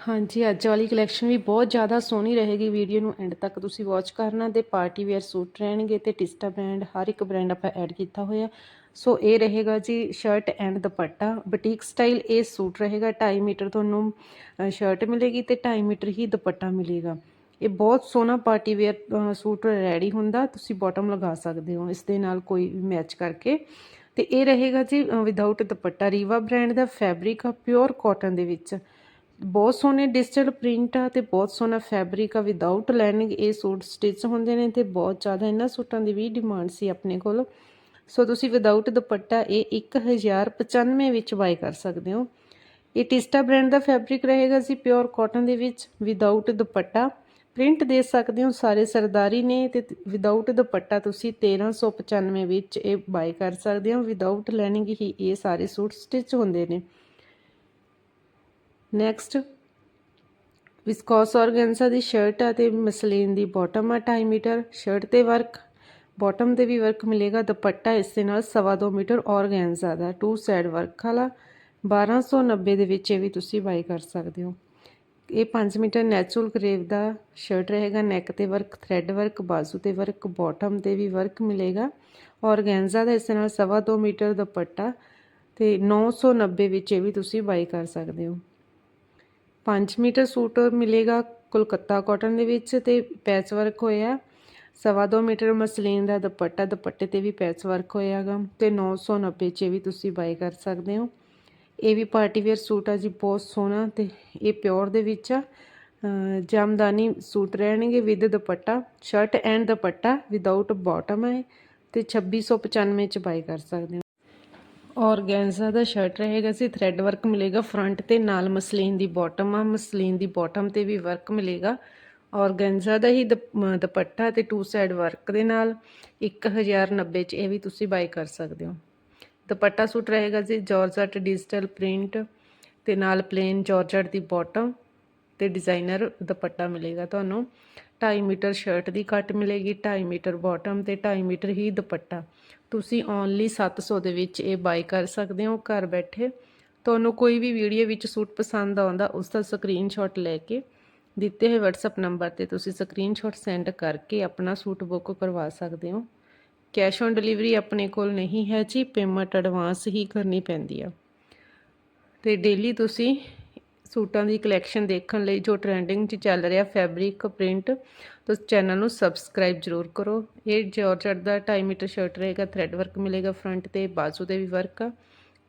ਹਾਂਜੀ, ਅੱਜ ਵਾਲੀ ਕਲੈਕਸ਼ਨ ਵੀ ਬਹੁਤ ਜ਼ਿਆਦਾ ਸੋਹਣੀ ਰਹੇਗੀ। ਵੀਡੀਓ ਨੂੰ ਐਂਡ ਤੱਕ ਤੁਸੀਂ ਵਾਚ ਕਰਨਾ। ਤੇ ਪਾਰਟੀ ਵੇਅਰ ਸੂਟ ਰਹਿਣਗੇ ਤੇ ਟਿਸਟਾ ਬ੍ਰਾਂਡ ਹਰ ਇੱਕ ਬ੍ਰਾਂਡ ਆਪਾਂ ਐਡ ਕੀਤਾ ਹੋਇਆ। ਸੋ ਇਹ ਰਹੇਗਾ ਜੀ shirt and dupatta. Boutique style ਇਹ ਸੂਟ ਰਹੇਗਾ। 2.5 ਮੀਟਰ ਤੁਹਾਨੂੰ ਸ਼ਰਟ ਮਿਲੇਗੀ ਤੇ 2.5 ਮੀਟਰ ਹੀ ਦੁਪੱਟਾ ਮਿਲੇਗਾ। ਇਹ ਬਹੁਤ ਸੋਹਣਾ ਪਾਰਟੀ ਵੇਅਰ ਸੂਟ ਰੈਡੀ ਹੁੰਦਾ। ਤੁਸੀਂ ਬਾਟਮ ਲਗਾ ਸਕਦੇ ਹੋ। ਇਸ ਦੇ ਨਾਲ ਕੋਈ ਵੀ ਮੈਚ ਕਰਕੇ। ਤੇ ਇਹ ਰਹੇਗਾ ਜੀ ਵਿਦਆਊਟ ਦੁਪੱਟਾ। ਰੀਵਾ ਬ੍ਰਾਂਡ ਦਾ ਫੈਬਰਿਕ ਆ ਪਿਓਰ ਕਾਟਨ ਦੇ ਵਿੱਚ। ਬਹੁਤ ਸੋਹਣੇ ਡਿਜੀਟਲ ਪ੍ਰਿੰਟ ਆ ਤੇ ਬਹੁਤ ਸੋਹਣਾ ਫੈਬਰਿਕ ਆ ਵਿਦਆਊਟ ਲਾਈਨਿੰਗ ਇਹ ਸੂਟ ਸਟਿਚ ਹੁੰਦੇ ਨੇ ਤੇ ਬਹੁਤ ਜ਼ਿਆਦਾ ਇਹਨਾਂ ਸੂਟਾਂ ਦੀ ਵੀ ਡਿਮਾਂਡ ਸੀ ਆਪਣੇ ਕੋਲ। ਸੋ ਤੁਸੀਂ ਵਿਦਆਊਟ ਦੁਪੱਟਾ ਇਹ 1095 ਵਿੱਚ ਬਾਈ ਕਰ ਸਕਦੇ ਹੋ। ਇਹ ਟਿਸਟਾ ਬ੍ਰਾਂਡ ਦਾ ਫੈਬਰਿਕ ਰਹੇਗਾ ਜੀ ਪਿਓਰ ਕਾਟਨ ਦੇ ਵਿੱਚ ਵਿਦਆਊਟ ਦੁਪੱਟਾ। ਪ੍ਰਿੰਟ ਦੇ ਸਕਦੇ ਹੋ, ਸਾਰੇ ਸਰਦਾਰੀ ਨੇ ਤੇ ਵਿਦਆਊਟ ਦੁਪੱਟਾ ਤੁਸੀਂ 1395 ਵਿੱਚ ਇਹ ਬਾਈ ਕਰ ਸਕਦੇ ਹੋ। ਵਿਦਆਊਟ ਲਾਈਨਿੰਗ ਹੀ ਇਹ ਸਾਰੇ ਸੂਟ ਸਟਿਚ ਹੁੰਦੇ ਨੇ। ਨੈਕਸਟ ਵਿਸਕੋਸ ਆਰਗੈਂਜ਼ਾ ਦੀ ਸ਼ਰਟ ਆ ਤੇ ਮਸਲੀਨ ਦੀ ਬਾਟਮ ਆ 2.5 ਮੀਟਰ ਸ਼ਰਟ ਤੇ ਵਰਕ ਬਾਟਮ ਤੇ ਵੀ ਵਰਕ ਮਿਲੇਗਾ, ਦੁਪੱਟਾ ਇਸ ਦੇ ਨਾਲ 2.5 ਮੀਟਰ ਆਰਗੈਂਜ਼ਾ ਦਾ ਟੂ ਸਾਈਡ ਵਰਕ ਵਾਲਾ। 1290 ਦੇ ਵਿੱਚ ਇਹ ਵੀ ਤੁਸੀਂ ਬਾਈ ਕਰ ਸਕਦੇ ਹੋ। ਇਹ 5 ਮੀਟਰ ਨੈਚੁਰਲ ਕਰੇਵ ਦਾ ਸ਼ਰਟ ਰਹੇਗਾ ਨੈਕ ਤੇ ਵਰਕ ਥ੍ਰੈਡ ਵਰਕ ਬਾਜ਼ੂ ਤੇ ਵਰਕ ਬਾਟਮ ਤੇ ਵੀ ਵਰਕ ਮਿਲੇਗਾ। ਆਰਗੈਂਜ਼ਾ ਦਾ ਇਸ ਦੇ ਨਾਲ 2.5 ਮੀਟਰ ਦੁਪੱਟਾ ਤੇ 990 ਵਿੱਚ ਇਹ ਵੀ ਤੁਸੀਂ ਬਾਈ ਕਰ ਸਕਦੇ ਹੋ। 5 ਮੀਟਰ ਸੂਟ ਮਿਲੇਗਾ ਕੋਲਕਾਤਾ ਕਾਟਨ ਦੇ ਵਿੱਚ ਤੇ ਪੈਚ ਵਰਕ ਹੋਇਆ ਸਵਾ 2 ਮੀਟਰ ਮਸਲੀਨ ਦਾ ਦੁਪੱਟਾ, ਦੁਪੱਟੇ ਤੇ ਵੀ ਪੈਚ ਵਰਕ ਹੋਇਆਗਾ ਤੇ 990 ਚ ਵੀ ਤੁਸੀਂ ਬਾਈ ਕਰ ਸਕਦੇ ਹੋ। ਇਹ ਵੀ ਪਾਰਟੀ ਵੇਅਰ ਸੂਟ ਆ ਜੀ, ਬਹੁਤ ਸੋਹਣਾ ਤੇ ਇਹ ਪਿਓਰ ਦੇ ਵਿੱਚ ਆ। ਜਾਮਦਾਨੀ ਸੂਟ ਰਹਿਣਗੇ with dupatta shirt and dupatta without bottom ਹੈ ਤੇ 2695 ਚ ਬਾਈ ਕਰ ਸਕਦੇ ਹੋ। ਔਰਗੈਂਜ਼ਾ ਦਾ ਸ਼ਰਟ ਰਹੇਗਾ ਸੀ ਥ੍ਰੈਡ ਵਰਕ ਮਿਲੇਗਾ ਫਰੰਟ ਤੇ, ਨਾਲ ਮਸਲੀਨ ਦੀ ਬਾਟਮ ਆ, ਮਸਲੀਨ ਦੀ ਬਾਟਮ ਤੇ ਵੀ ਵਰਕ ਮਿਲੇਗਾ। ਔਰਗੈਂਜ਼ਾ ਦਾ ਹੀ ਦੁਪੱਟਾ ਤੇ ਟੂ ਸਾਈਡ ਵਰਕ ਦੇ ਨਾਲ 1090 ਚ ਇਹ ਵੀ ਤੁਸੀਂ ਬਾਈ ਕਰ ਸਕਦੇ ਹੋ। ਦੁਪੱਟਾ ਸੂਟ ਰਹੇਗਾ ਜੀ ਜਾਰਜਟ ਡਿਜੀਟਲ ਪ੍ਰਿੰਟ ਤੇ ਨਾਲ ਪਲੇਨ ਜਾਰਜਟ ਦੀ ਬਾਟਮ ਤੇ ਡਿਜ਼ਾਈਨਰ ਦੁਪੱਟਾ ਮਿਲੇਗਾ ਤੁਹਾਨੂੰ। 2.5 ਮੀਟਰ ਸ਼ਰਟ ਦੀ ਕੱਟ ਮਿਲੇਗੀ 2.5 ਮੀਟਰ ਬਾਟਮ ਤੇ 2.5 ਮੀਟਰ ਹੀ ਦੁਪੱਟਾ। ਤੁਸੀਂ ਓਨਲੀ 700 ਦੇ ਵਿੱਚ ਇਹ ਬਾਈ ਕਰ ਸਕਦੇ ਹੋ ਘਰ ਬੈਠੇ। ਤੁਹਾਨੂੰ ਕੋਈ ਵੀ ਵੀਡੀਓ ਵਿੱਚ ਸੂਟ ਪਸੰਦ ਆਉਂਦਾ, ਉਸ ਦਾ ਸਕਰੀਨਸ਼ਾਟ ਲੈ ਕੇ ਦਿੱਤੇ ਹੋਏ WhatsApp ਨੰਬਰ ਤੇ ਤੁਸੀਂ ਸਕਰੀਨਸ਼ਾਟ ਸੈਂਡ ਕਰਕੇ ਆਪਣਾ ਸੂਟ ਬੁੱਕ ਕਰਵਾ ਸਕਦੇ ਹੋ। ਕੈਸ਼ ਔਨ ਡਿਲੀਵਰੀ ਆਪਣੇ ਕੋਲ ਨਹੀਂ ਹੈ ਜੀ ਪੇਮੈਂਟ ਐਡਵਾਂਸ ਹੀ ਕਰਨੀ ਪੈਂਦੀ ਆ। ਤੇ ਡੇਲੀ ਤੁਸੀਂ ਸੂਟਾਂ ਦੀ ਕਲੈਕਸ਼ਨ ਦੇਖਣ ਲਈ ਜੋ ਟ੍ਰੈਂਡਿੰਗ 'ਚ ਚੱਲ ਰਿਹਾ ਫੈਬਰਿਕ ਪ੍ਰਿੰਟ ਤੁਸੀਂ ਚੈਨਲ ਨੂੰ ਸਬਸਕ੍ਰਾਈਬ ਜ਼ਰੂਰ ਕਰੋ। ਇਹ ਜਾਰਜਟ ਦਾ 2.5 ਮੀਟਰ ਸ਼ਰਟ ਰਹੇਗਾ ਥ੍ਰੈਡ ਵਰਕ ਮਿਲੇਗਾ ਫਰੰਟ ਤੇ, ਬਾਜ਼ੂ ਤੇ ਵੀ ਵਰਕ ਆ।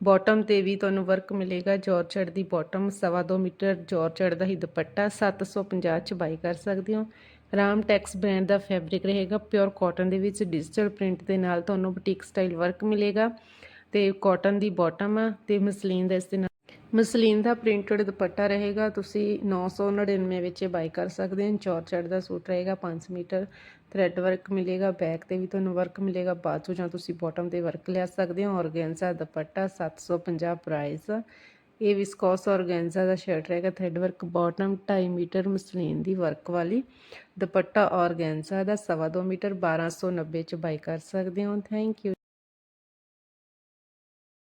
ਬਾਟਮ ਤੇ ਵੀ ਤੁਹਾਨੂੰ ਵਰਕ ਮਿਲੇਗਾ ਜਾਰਜਟ ਦੀ ਬਾਟਮ 2.5 ਮੀਟਰ ਜਾਰਜਟ ਦਾ ਹੀ ਦੁਪੱਟਾ 750 ਚ ਬਾਈ ਕਰ ਸਕਦੇ ਹੋ। ਰਾਮ ਟੈਕਸ ਬ੍ਰਾਂਡ ਦਾ ਫੈਬਰਿਕ ਰਹੇਗਾ ਪਿਓਰ ਕਾਟਨ ਦੇ ਵਿੱਚ ਡਿਜੀਟਲ ਪ੍ਰਿੰਟ ਦੇ ਨਾਲ ਤੁਹਾਨੂੰ ਬੁਟੀਕ ਸਟਾਈਲ ਵਰਕ ਮਿਲੇਗਾ। ਤੇ ਕਾਟਨ ਦੀ ਬਾਟਮ ਆ, ਤੇ ਮਸਲੀਨ ਦਾ ਇਸ ਦੇ ਨਾਲ ਮਸਲੀਨ ਦਾ ਪ੍ਰਿੰਟਡ ਦੁਪੱਟਾ ਰਹੇਗਾ, ਤੁਸੀਂ 999 ਵਿੱਚ ਇਹ ਬਾਈ ਕਰ ਸਕਦੇ ਹੋ। ਜਾਰਜਟ ਦਾ ਸੂਟ ਰਹੇਗਾ 5 ਮੀਟਰ ਥ੍ਰੈਡ ਵਰਕ ਮਿਲੇਗਾ ਬੈਕ ਤੇ ਵੀ ਤੁਹਾਨੂੰ ਵਰਕ ਮਿਲੇਗਾ ਬਾਜੂ ਜਾਂ ਤੁਸੀਂ ਬਾਟਮ ਤੇ ਵਰਕ ਲੈ ਸਕਦੇ ਹੋ। ਔਰਗੈਂਜ਼ਾ ਦੁਪੱਟਾ 750 ਪ੍ਰਾਈਸ ਇਹ ਵਿਸਕੋਸ ਔਰਗੈਂਜ਼ਾ ਦਾ ਸ਼ਰਟ ਰਹੇਗਾ thread work bottom 2.5 metre muslin ਦੀ ਵਰਕ ਵਾਲੀ। ਦੁਪੱਟਾ ਔਰਗੈਂਜ਼ਾ ਦਾ 2.5 ਮੀਟਰ 1290 ਚ ਬਾਈ ਕਰ ਸਕਦੇ ਹੋ। Thank you